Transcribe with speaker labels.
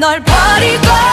Speaker 1: 널 버리고